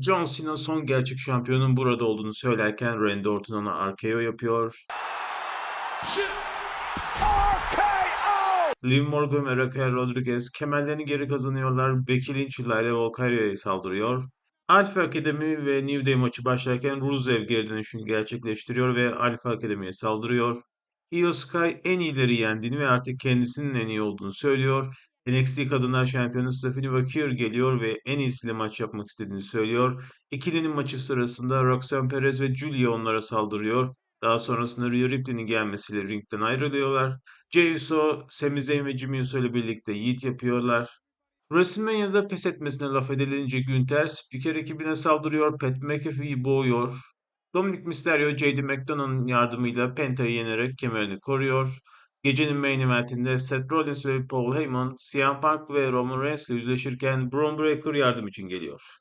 John Cena son gerçek şampiyonun burada olduğunu söylerken Randy Orton ona RKO yapıyor. Liv Morgan ve Raquel Rodriguez kemerlerini geri kazanıyorlar. Becky Lynch ile Volkaria'ya saldırıyor. Alpha Academy ve New Day maçı başlarken Rusev geri dönüşünü gerçekleştiriyor ve Alpha Academy'ye saldırıyor. Io Sky en iyileri yendiğini ve artık kendisinin en iyi olduğunu söylüyor. NXT Kadınlar Şampiyonu Stephanie Vakir geliyor ve en iyisiyle maç yapmak istediğini söylüyor. İkilinin maçı sırasında Roxanne Perez ve Julia onlara saldırıyor. Daha sonrasında Rhea Ripley'nin gelmesiyle ringden ayrılıyorlar. Jey Uso, Sami Zayn ve Jimmy Uso ile birlikte Yeet yapıyorlar. WrestleMania'da pes etmesine laf edilince Günther spiker ekibine saldırıyor, Pat McAfee'yi boğuyor. Dominic Mysterio, JD McDonough'ın yardımıyla Penta'yı yenerek kemerini koruyor. Gecenin main eventinde Seth Rollins ve Paul Heyman, CM Punk ve Roman Reigns ile yüzleşirken Braun Breaker yardım için geliyor.